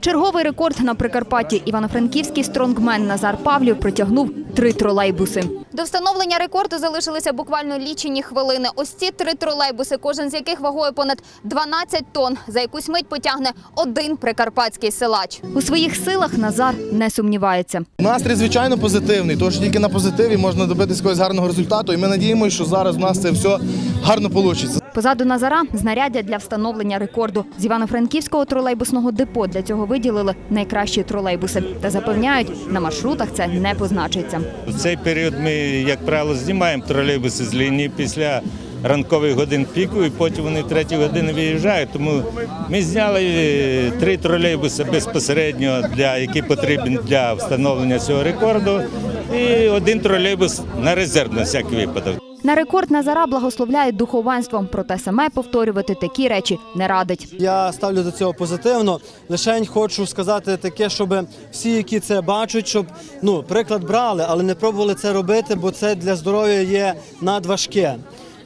Черговий рекорд на Прикарпатті. Івано-Франківський стронгмен Назар Павлів притягнув три тролейбуси. До встановлення рекорду залишилися буквально лічені хвилини. Ось ці три тролейбуси, кожен з яких вагою понад 12 тонн, за якусь мить потягне один прикарпатський силач. У своїх силах Назар не сумнівається. Настрій, звичайно, позитивний, тож тільки на позитиві можна добитися якогось гарного результату. І ми надіємося, що зараз у нас це все гарно вийде. Позаду Назара знаряддя для встановлення рекорду. З Івано-Франківського тролейбусного депо для цього виділили найкращі тролейбуси. Та запевняють, на маршрутах це не позначиться. В цей період ми, як правило, знімаємо тролейбуси з лінії після ранкових годин піку, і потім вони треті години виїжджають. Тому ми зняли е, три тролейбуси безпосередньо, для які потрібні для встановлення цього рекорду, і один тролейбус на резерв на всякий випадок. На рекорд Назара благословляють духовенством, проте саме повторювати такі речі не радить. Я ставлю до цього позитивно. Лишень хочу сказати таке, щоб всі, які це бачать, щоб ну приклад брали, але не пробували це робити, бо це для здоров'я є надважке.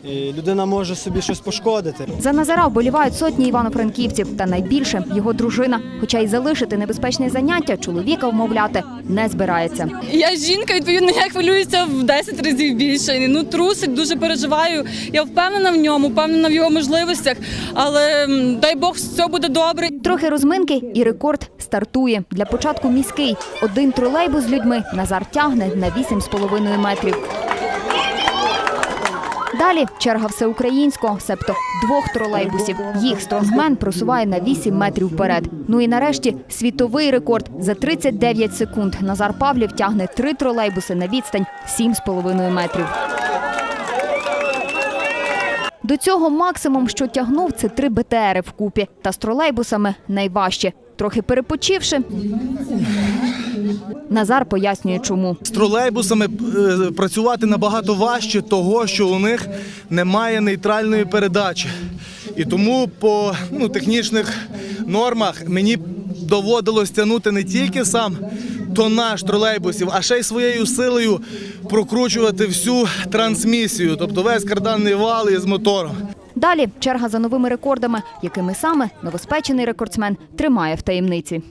І людина може собі щось пошкодити. За Назара вболівають сотні івано-франківців, та найбільше його дружина. Хоча й залишити небезпечне заняття, чоловіка вмовляти не збирається. Я жінка, відповідно, я хвилююся в 10 разів більше. Ну, трусить, дуже переживаю. Я впевнена в ньому, впевнена в його можливостях, але дай Бог, все буде добре. Трохи розминки і рекорд стартує. Для початку міський. Один тролейбус з людьми Назар тягне на 8,5 метрів. Далі черга всеукраїнського, себто двох тролейбусів. Їх стронгмен просуває на 8 метрів вперед. Ну і нарешті світовий рекорд. За 39 секунд Назар Павлів тягне три тролейбуси на відстань 7,5 метрів. До цього максимум, що тягнув, це три БТРи вкупі. Та з тролейбусами найважче. Трохи перепочивши, Назар пояснює, чому. З тролейбусами е, працювати набагато важче, того що у них немає нейтральної передачі. І тому по ну, технічних нормах мені доводилось тягнути не тільки сам тонаж тролейбусів, а ще й своєю силою прокручувати всю трансмісію, тобто весь карданний вал із мотором. Далі черга за новими рекордами, якими саме новоспечений рекордсмен тримає в таємниці.